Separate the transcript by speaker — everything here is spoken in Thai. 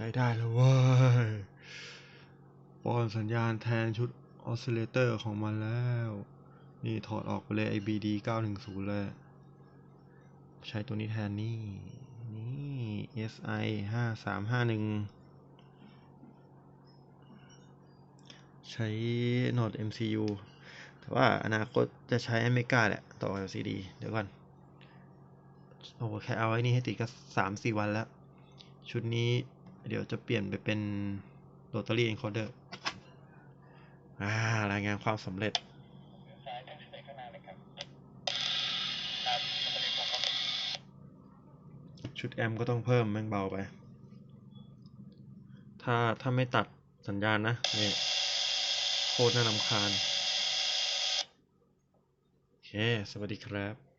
Speaker 1: ช้ได้แล้วเว้ยป้อนสัญญาณแทนชุดออสซิเลเตอร์ของมันแล้ว นี่ถอดออกไปเลย IBD 910 เลย ใช้ตัวนี้แทนนี่ นี่ SI 5351 ใช้โหนด MCU แต่ว่าอนาคตจะใช้อเมกาแหละ ต่อ LCD เดี๋ยวก่อน โอ้แค่เอาไว้นี่ให้ติดก็สามสี่วันแล้ว ชุดนี้ เดี๋ยวจะเปลี่ยนไปเป็นโรตารี่ encoder อ่ารายงานความสำเร็จชุดแอมก็ต้องเพิ่มแม่งเบาไป ถ้าถ้าไม่ตัดสัญญาณนะนี่โคตรน่ารำคาญ โอเค สวัสดีครับ